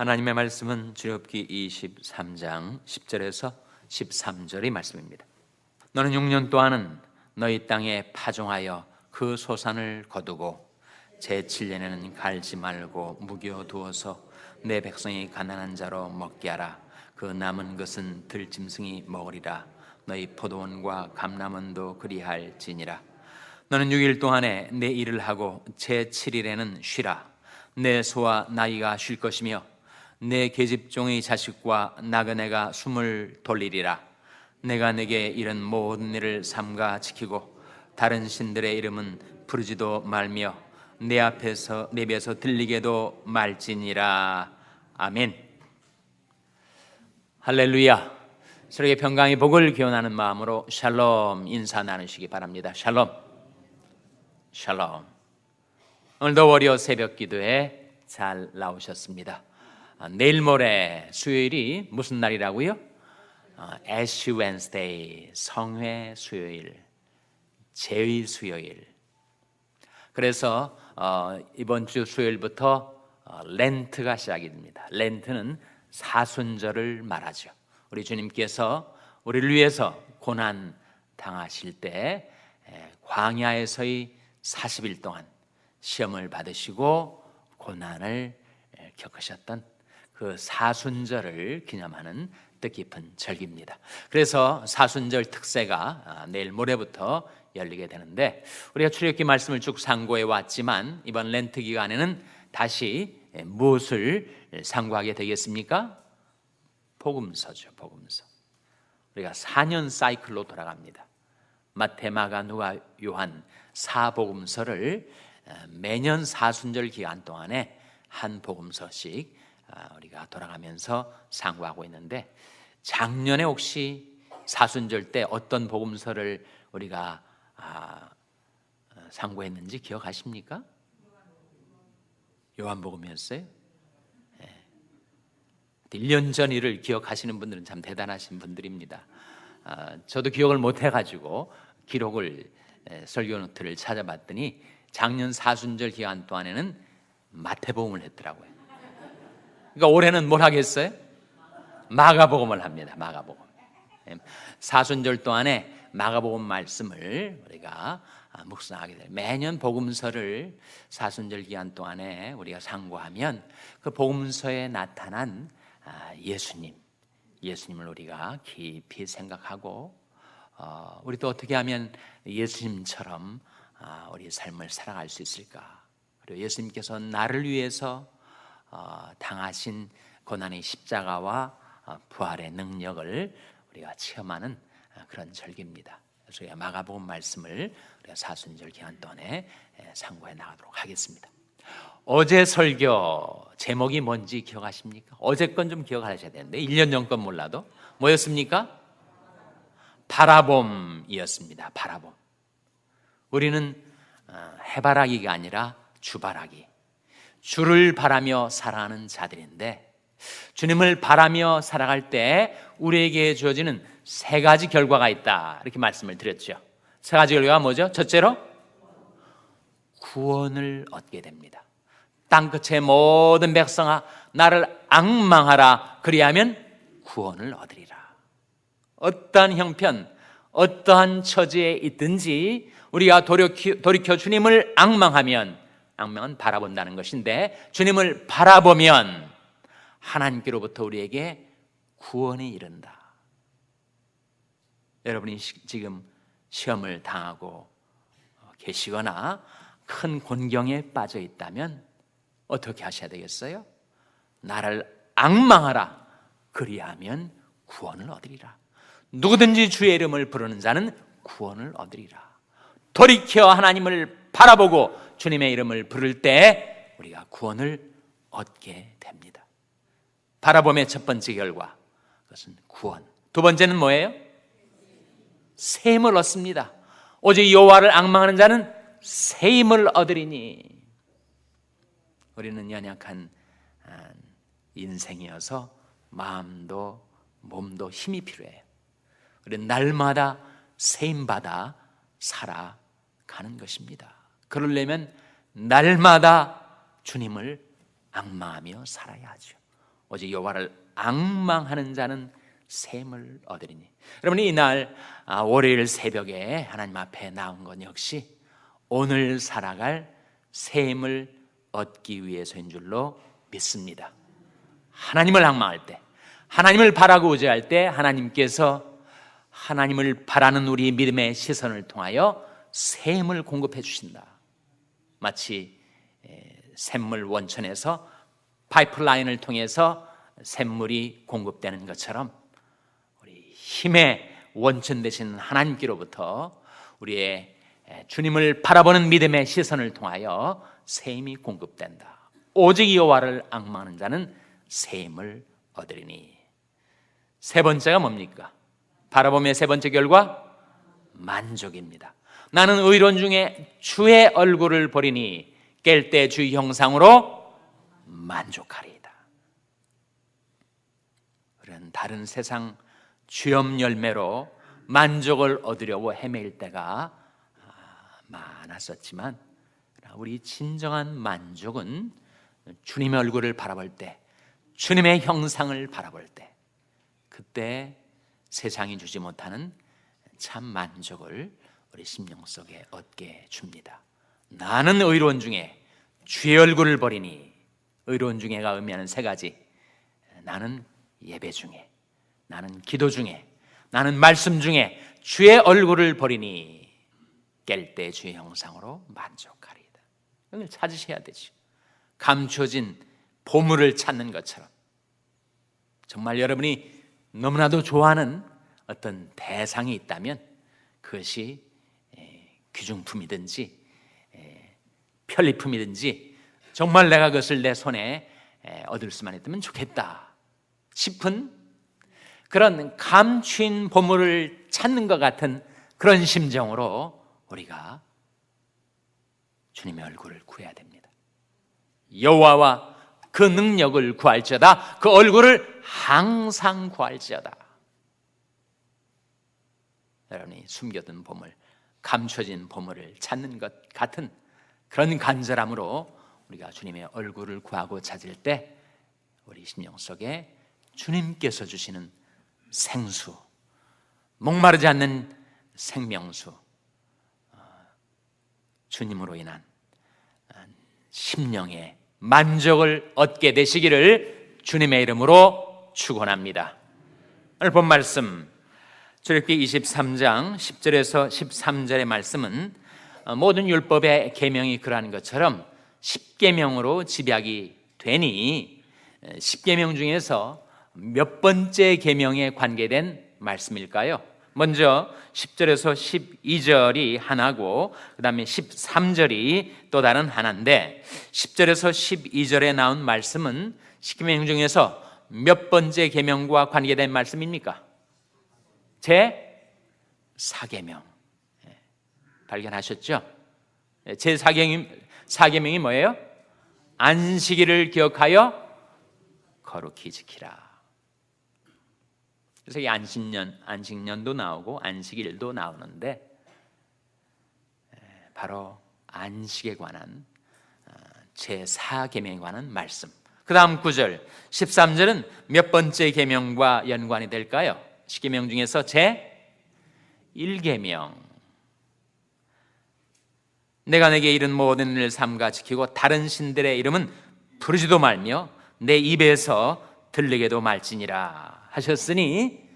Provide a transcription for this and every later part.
하나님의 말씀은 주엽기 23장 10절에서 13절의 말씀입니다. 너는 6년 동안은 너희 땅에 파종하여 그 소산을 거두고 제 7년에는 갈지 말고 무겨 두어서 내 백성이 가난한 자로 먹게 하라. 그 남은 것은 들짐승이 먹으리라. 너희 포도원과 감람원도 그리할지니라. 너는 6일 동안에 내 일을 하고 제 7일에는 쉬라. 내 소와 나이가 쉴 것이며 내 계집종의 자식과 나그네가 숨을 돌리리라. 내가 내게 이런 모든 일을 삼가 지키고 다른 신들의 이름은 부르지도 말며 내 앞에서 내 입에서 들리게도 말지니라. 아멘. 할렐루야. 서로의 평강의 복을 기원하는 마음으로 샬롬 인사 나누시기 바랍니다. 샬롬. 샬롬. 오늘도 월요 새벽 기도에 잘 나오셨습니다. 아, 내일 모레 수요일이 무슨 날이라고요? 아, 애쉬 웬스데이 성회 수요일 제의 수요일. 그래서 어, 이번 주 수요일부터 어, 렌트가 시작이 됩니다. 렌트는 사순절을 말하죠. 우리 주님께서 우리를 위해서 고난 당하실 때 에, 광야에서의 40일 동안 시험을 받으시고 고난을 에, 겪으셨던 그 사순절을 기념하는 뜻깊은 절기입니다. 그래서 사순절 특세가 아, 내일 모레부터 열리게 되는데 우리가 출애굽기 말씀을 쭉 상고해 왔지만 이번 렌트 기간에는 다시 무엇을 상고하게 되겠습니까? 복음서죠, 복음서. 우리가 4년 사이클로 돌아갑니다. 마태, 마가, 누가, 요한 사복음서를 아, 매년 사순절 기간 동안에 한 복음서씩 아, 우리가 돌아가면서 상고하고 있는데 작년에 혹시 사순절 때 어떤 복음서를 우리가 아, 상고했는지 기억하십니까? 요한복음이었어요. 네. 1년 전 일을 기억하시는 분들은 참 대단하신 분들입니다. 아, 저도 기억을 못 해가지고 기록을 설교 노트를 찾아봤더니 작년 사순절 기간 동안에는 마태복음을 했더라고요. 그러니까 올해는 뭘 하겠어요? 마가복음을 합니다. 마가복음. 예. 사순절 동안에 마가복음 말씀을 우리가 아, 묵상하게 돼요. 매년 복음서를 사순절 기간 동안에 우리가 상고하면 그 복음서에 나타난 아, 예수님, 예수님을 우리가 깊이 생각하고 어, 우리도 어떻게 하면 예수님처럼 아, 우리 삶을 살아갈 수 있을까? 그리고 예수님께서 나를 위해서 어, 당하신 고난의 십자가와 어, 부활의 능력을 우리가 체험하는 어, 그런 절기입니다. 그래서 마가복음 말씀을 우리가 사순절 기간 동안에 상고해 나가도록 하겠습니다. 어제 설교 제목이 뭔지 기억하십니까? 어제 건 좀 기억하셔야 되는데 1년 전 건 몰라도 뭐였습니까? 바라봄이었습니다. 바라봄. 우리는 해바라기가 아니라 주바라기. 주를 바라며 살아가는 자들인데 주님을 바라며 살아갈 때 우리에게 주어지는 세 가지 결과가 있다. 이렇게 말씀을 드렸죠. 세 가지 결과가 뭐죠? 첫째로 구원을 얻게 됩니다. 땅끝의 모든 백성아 나를 악망하라 그리하면 구원을 얻으리라. 어떠한 형편, 어떠한 처지에 있든지 우리가 돌이켜, 돌이켜 주님을 악망하면 악명은 바라본다는 것인데 주님을 바라보면 하나님께로부터 우리에게 구원이 이른다. 여러분이 지금 시험을 당하고 계시거나 큰 곤경에 빠져 있다면 어떻게 하셔야 되겠어요? 나를 악망하라. 그리하면 구원을 얻으리라. 누구든지 주의 이름을 부르는 자는 구원을 얻으리라. 돌이켜 하나님을 바라보고 주님의 이름을 부를 때 우리가 구원을 얻게 됩니다. 바라봄의 첫 번째 결과 그것은 구원. 두 번째는 뭐예요? 샘을 얻습니다. 오직 여호와를 악망하는 자는 샘을 얻으리니 우리는 연약한 아, 인생이어서 마음도 몸도 힘이 필요해요. 우리는 날마다 샘 받아 살아가는 것입니다. 그러려면 날마다 주님을 악마하며 살아야 하죠. 오직 여호와를 악망하는 자는 샘을 얻으리니. 여러분 이날 아, 월요일 새벽에 하나님 앞에 나온 건 역시 오늘 살아갈 샘을 얻기 위해서인 줄로 믿습니다. 하나님을 악망할 때, 하나님을 바라고 의지할 때 하나님께서 하나님을 바라는 우리 믿음의 시선을 통하여 샘을 공급해 주신다. 마치 에, 샘물 원천에서 파이프라인을 통해서 샘물이 공급되는 것처럼 우리 힘의 원천 되신 하나님께로부터 우리의 에, 주님을 바라보는 믿음의 시선을 통하여 샘이 공급된다. 오직 여호와를 악망하는 자는 샘을 얻으리니. 세 번째가 뭡니까? 바라봄의 세 번째 결과 만족입니다. 나는 의론 중에 주의 얼굴을 보리니 깰 때 주 형상으로 만족하리이다. 우리는 다른 세상 주염 열매로 만족을 얻으려고 헤매일 때가 아, 많았었지만 우리 진정한 만족은 주님의 얼굴을 바라볼 때, 주님의 형상을 바라볼 때, 그때 세상이 주지 못하는 참 만족을 우리 심령 속에 얻게 줍니다. 나는 의로운 중에 주의 얼굴을 버리니 의로운 중에가 의미하는 세 가지. 나는 예배 중에, 나는 기도 중에, 나는 말씀 중에 주의 얼굴을 버리니 깰 때 주의 형상으로 만족하리이다. 이걸 찾으셔야 되죠. 감춰진 보물을 찾는 것처럼 정말 여러분이 너무나도 좋아하는 어떤 대상이 있다면 그것이 귀중품이든지 편리품이든지 정말 내가 그것을 내 손에 얻을 수만 있다면 좋겠다 싶은 그런 감추인 보물을 찾는 것 같은 그런 심정으로 우리가 주님의 얼굴을 구해야 됩니다. 여호와와 그 능력을 구할지어다 그 얼굴을 항상 구할지어다. 여러분이 숨겨둔 보물, 감춰진 보물을 찾는 것 같은 그런 간절함으로 우리가 주님의 얼굴을 구하고 찾을 때 우리 심령 속에 주님께서 주시는 생수, 목마르지 않는 생명수, 어, 주님으로 인한 심령의 만족을 얻게 되시기를 주님의 이름으로 축원합니다. 오늘 본 말씀 출애굽기 23장 10절에서 13절의 말씀은 어, 모든 율법의 계명이 그러한 것처럼 10계명으로 집약이 되니 10계명 중에서 몇 번째 계명에 관계된 말씀일까요? 먼저 10절에서 12절이 하나고 그다음에 13절이 또 다른 하나인데 10절에서 12절에 나온 말씀은 10계명 중에서 몇 번째 계명과 관계된 말씀입니까? 제 4계명. 발견하셨죠? 제 4계명이 4계명이 뭐예요? 안식일을 기억하여 거룩히 지키라. 그래서 이 안식년, 안식년도 나오고 안식일도 나오는데 바로 안식에 관한 제 4계명에 관한 말씀. 그 다음 9절, 13절은 몇 번째 계명과 연관이 될까요? 10계명 중에서 제 1계명. 내가 내게 이른 모든 일을 삼가 지키고 다른 신들의 이름은 부르지도 말며 내 입에서 들리게도 말지니라 하셨으니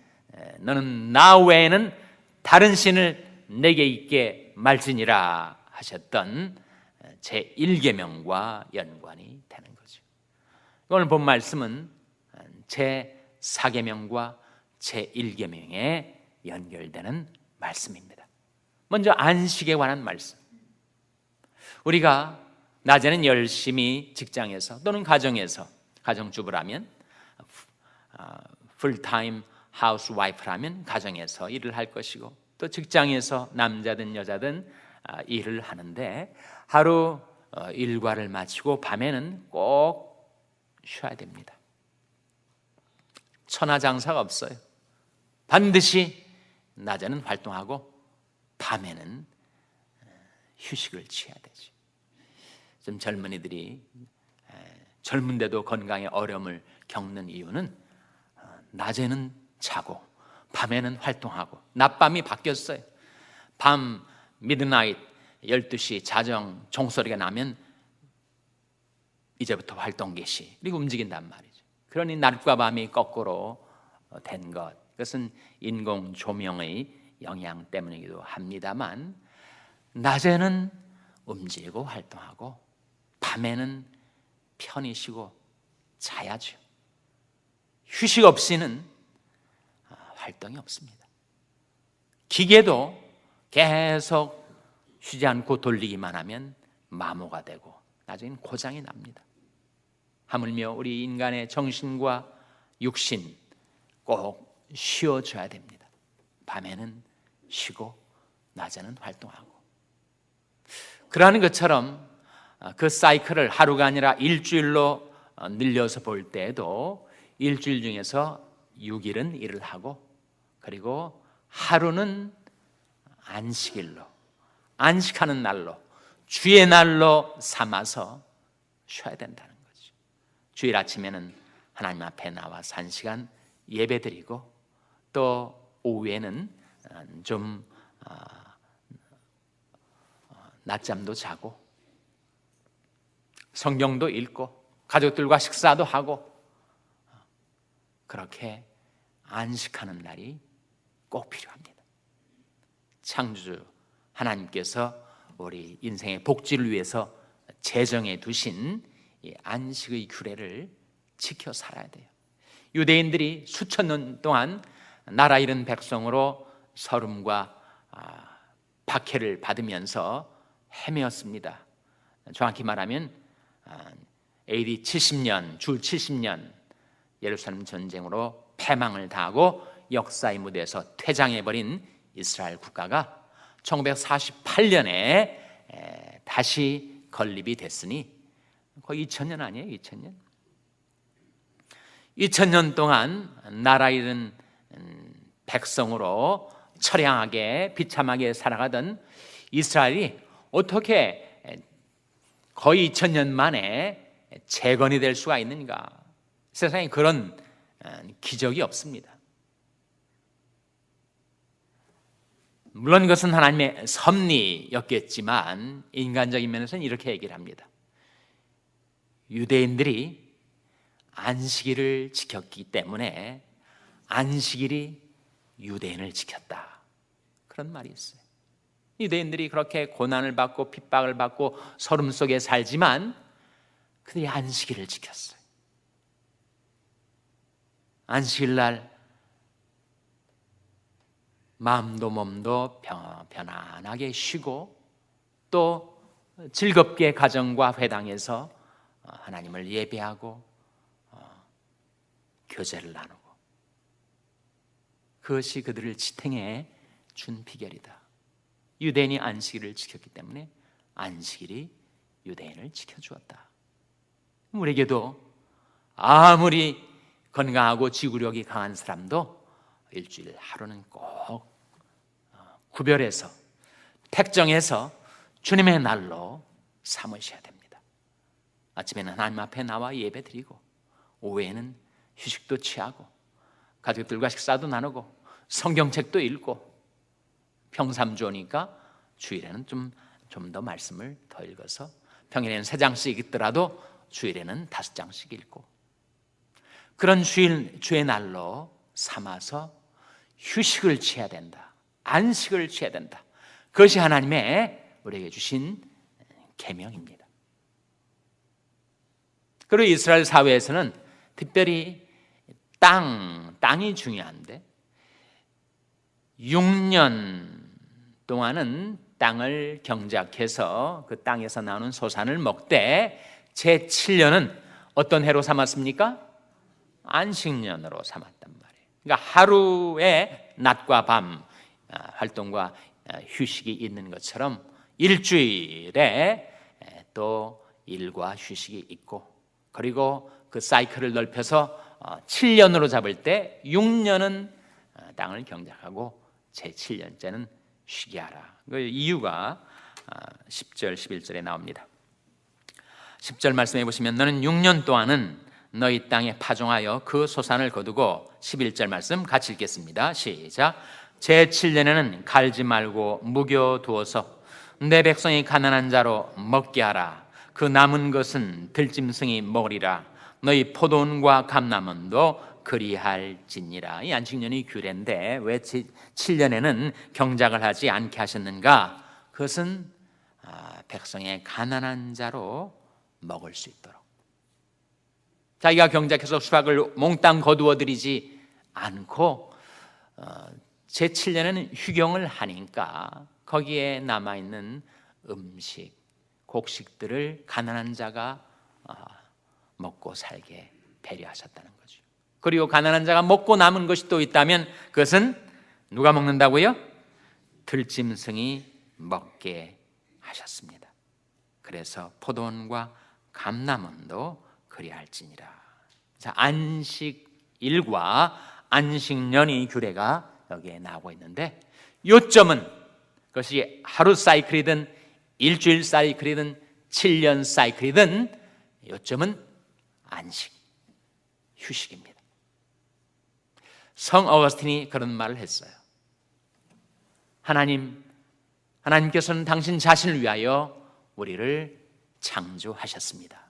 너는 나 외에는 다른 신을 내게 있게 말지니라 하셨던 제 1계명과 연관이 되는 거죠. 오늘 본 말씀은 제 4계명과 제 1계명에 연결되는 말씀입니다. 먼저 안식에 관한 말씀. 우리가 낮에는 열심히 직장에서 또는 가정에서 가정주부라면 풀타임 하우스와이프라면 가정에서 일을 할 것이고 또 직장에서 남자든 여자든 일을 하는데 하루 어, 일과를 마치고 밤에는 꼭 쉬어야 됩니다. 천하장사가 없어요. 반드시 낮에는 활동하고 밤에는 휴식을 취해야 되죠. 좀 젊은이들이 젊은데도 건강에 어려움을 겪는 이유는 어, 낮에는 자고 밤에는 활동하고 낮밤이 바뀌었어요. 밤 미드나잇 12시 자정 종소리가 나면 이제부터 활동 개시 그리고 움직인단 말이죠. 그러니 낮과 밤이 거꾸로 어, 된 것. 그것은 인공 조명의 영향 때문이기도 합니다만 낮에는 움직이고 활동하고 밤에는 편히 쉬고 자야죠. 휴식 없이는 아, 활동이 없습니다. 기계도 계속 쉬지 않고 돌리기만 하면 마모가 되고 나중엔 고장이 납니다. 하물며 우리 인간의 정신과 육신 꼭 쉬어줘야 됩니다. 밤에는 쉬고 낮에는 활동하고 그러는 것처럼 아, 그 사이클을 하루가 아니라 일주일로 어, 늘려서 볼 때에도 일주일 중에서 6일은 일을 하고 그리고 하루는 안식일로 안식하는 날로 주의 날로 삼아서 쉬어야 된다는 거죠. 주일 아침에는 하나님 앞에 나와서 한 시간 예배드리고 또 오후에는 좀 어, 어, 낮잠도 자고 성경도 읽고 가족들과 식사도 하고 그렇게 안식하는 날이 꼭 필요합니다. 창조주 하나님께서 우리 인생의 복지를 위해서 제정해 두신 이 안식의 규례를 지켜 살아야 돼요. 유대인들이 수천 년 동안 나라 잃은 백성으로 서름과 아, 박해를 받으면서 헤매었습니다. 정확히 말하면 아, AD 70년, 줄 70년 예루살렘 전쟁으로 패망을 당하고 역사의 무대에서 퇴장해버린 이스라엘 국가가 1948년에 다시 건립이 됐으니 거의 2000년 아니에요? 2000년? 2000년 동안 나라 잃은 음, 백성으로 처량하게 비참하게 살아가던 이스라엘이 어떻게 거의 2000년 만에 재건이 될 수가 있는가? 세상에 그런 어, 기적이 없습니다. 물론 그것은 하나님의 섭리였겠지만 인간적인 면에서는 이렇게 얘기를 합니다. 유대인들이 안식일을 지켰기 때문에 안식일이 유대인을 지켰다. 그런 말이 있어요. 유대인들이 그렇게 고난을 받고 핍박을 받고 소름 속에 살지만 그들이 안식일을 지켰어요. 안식일 날 마음도 몸도 편안하게 쉬고 또 즐겁게 가정과 회당에서 하나님을 예배하고 어, 교제를 나누고 그것이 그들을 지탱해 준 비결이다. 유대인이 안식일을 지켰기 때문에 안식일이 유대인을 지켜주었다. 우리에게도 아무리 건강하고 지구력이 강한 사람도 일주일 하루는 꼭 어, 구별해서 택정해서 주님의 날로 삼으셔야 됩니다. 아침에는 하나님 앞에 나와 예배 드리고 오후에는 휴식도 취하고 가족들과 식사도 나누고 성경책도 읽고 평삼주니까 주일에는 좀 좀 더 말씀을 더 읽어서 평일에는 세 장씩 읽더라도 주일에는 다섯 장씩 읽고 그런 주일 주의 날로 삼아서 휴식을 취해야 된다. 안식을 취해야 된다. 그것이 하나님의 우리에게 주신 계명입니다. 그리고 이스라엘 사회에서는 특별히 땅, 땅이 중요한데 6년 동안은 땅을 경작해서 그 땅에서 나오는 소산을 먹되 제 7년은 어떤 해로 삼았습니까? 안식년으로 삼았단 말이에요. 그러니까 하루에 낮과 밤 아, 활동과 아, 휴식이 있는 것처럼 일주일에 또 일과 휴식이 있고 그리고 그 사이클을 넓혀서 7년으로 어, 잡을 때 6년은 어, 땅을 경작하고 제 7년째는 쉬게 하라. 그 이유가 10절 아, 11절에 나옵니다. 10절 말씀해 보시면 너는 6년 동안은 너희 땅에 파종하여 그 소산을 거두고 11절 말씀 같이 읽겠습니다. 시작. 제 7년에는 갈지 말고 무겨 두어서 내 백성이 가난한 자로 먹게 하라. 그 남은 것은 들짐승이 먹으리라. 너희 포도원과 감남원도 그리할지니라. 이 안식년이 규례인데 왜 7년에는 경작을 하지 않게 하셨는가? 그것은 아, 백성의 가난한 자로 먹을 수 있도록 자기가 경작해서 수확을 몽땅 거두어 드리지 않고 어, 제 7년에는 휴경을 하니까 거기에 남아 있는 음식, 곡식들을 가난한 자가 어, 먹고 살게 배려하셨다는 거죠. 그리고 가난한 자가 먹고 남은 것이 또 있다면 그것은 누가 먹는다고요? 들짐승이 먹게 하셨습니다. 그래서 포도원과 감남원도 그리할지니라. 자, 안식 일과 안식년의 규례가 여기에 나오고 있는데 요점은 그것이 하루 사이클이든 일주일 사이클이든 7년 사이클이든 요점은 안식, 휴식입니다. 성 어거스틴이 그런 말을 했어요. 하나님, 하나님께서는 당신 자신을 위하여 우리를 창조하셨습니다.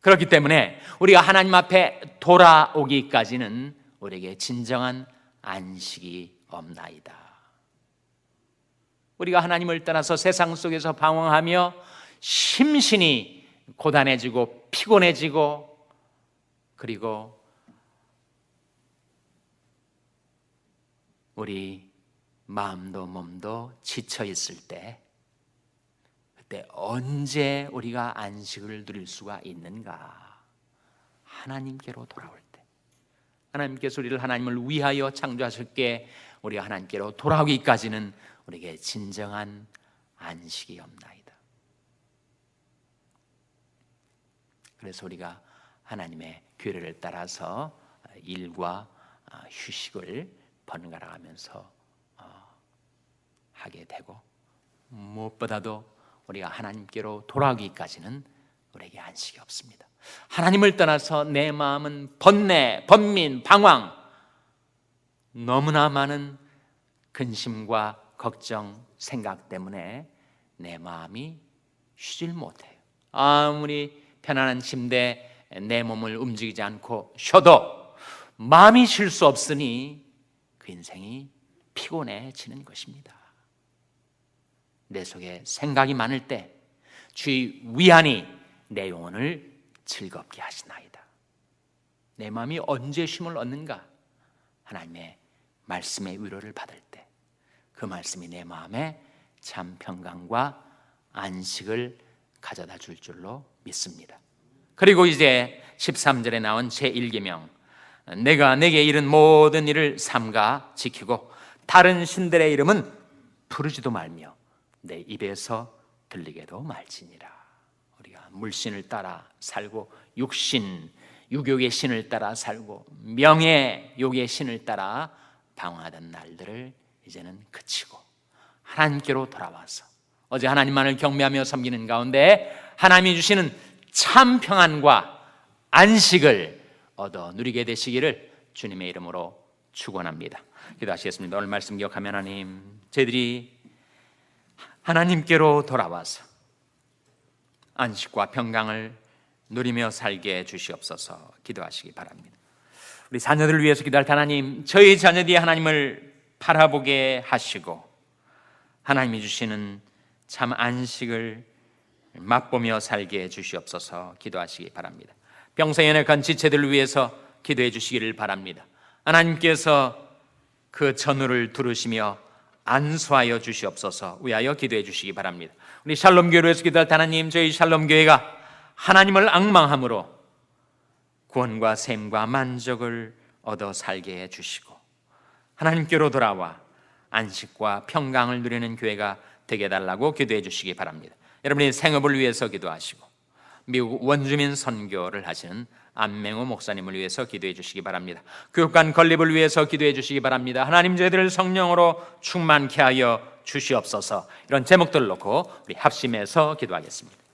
그렇기 때문에 우리가 하나님 앞에 돌아오기까지는 우리에게 진정한 안식이 없나이다. 우리가 하나님을 떠나서 세상 속에서 방황하며 심신이 고단해지고 피곤해지고 그리고 우리 마음도 몸도 지쳐 있을 때 그때 언제 우리가 안식을 누릴 수가 있는가? 하나님께로 돌아올 때. 하나님께서 우리를 하나님을 위하여 창조하셨기에 우리가 하나님께로 돌아오기까지는 우리에게 진정한 안식이 없나이다. 그래서 우리가 하나님의 규례를 따라서 일과 휴식을 번갈아 가면서 어, 하게 되고 무엇보다도 우리가 하나님께로 돌아오기까지는 우리에게 안식이 없습니다. 하나님을 떠나서 내 마음은 번뇌, 번민, 방황, 너무나 많은 근심과 걱정, 생각 때문에 내 마음이 쉬질 못해요. 아무리 편안한 침대 내 몸을 움직이지 않고 쉬어도 마음이 쉴 수 없으니 그 인생이 피곤해지는 것입니다. 내 속에 생각이 많을 때 주의 위안이 내 영혼을 즐겁게 하시나이다. 내 마음이 언제 쉼을 얻는가? 하나님의 말씀의 위로를 받을 때 그 말씀이 내 마음에 참 평강과 안식을 가져다 줄 줄로 믿습니다. 그리고 이제 13절에 나온 제1계명 내가 내게 이른 모든 일을 삼가 지키고 다른 신들의 이름은 부르지도 말며 내 입에서 들리게도 말지니라. 우리가 물신을 따라 살고 육신, 유욕의 신을 따라 살고 명예, 욕의 신을 따라 방황하던 날들을 이제는 그치고 하나님께로 돌아와서 어제 하나님만을 경배하며 섬기는 가운데 하나님이 주시는 참 평안과 안식을 얻어 누리게 되시기를 주님의 이름으로 축원합니다. 기도하시겠습니다. 오늘 말씀 기억하면 하나님, 저희들이 하나님께로 돌아와서 안식과 평강을 누리며 살게 해주시옵소서 기도하시기 바랍니다. 우리 자녀들을 위해서 기도할 하나님, 저희 자녀들이 하나님을 바라보게 하시고 하나님이 주시는 참 안식을 맛보며 살게 해 주시옵소서 기도하시기 바랍니다. 병사에 연약한 지체들을 위해서 기도해 주시기를 바랍니다. 하나님께서 그 전우를 두르시며 안수하여 주시옵소서 위하여 기도해 주시기 바랍니다. 우리 샬롬 교회에서 기도할 하나님 저희 샬롬 교회가 하나님을 악망함으로 구원과 샘과 만족을 얻어 살게 해 주시고 하나님께로 돌아와 안식과 평강을 누리는 교회가 되게 달라고 기도해 주시기 바랍니다. 여러분의 생업을 위해서 기도하시고 미국 원주민 선교를 하시는 안맹호 목사님을 위해서 기도해 주시기 바랍니다. 교육관 건립을 위해서 기도해 주시기 바랍니다. 하나님 저희들을 성령으로 충만케 하여 주시옵소서. 이런 제목들을 놓고 우리 합심해서 기도하겠습니다.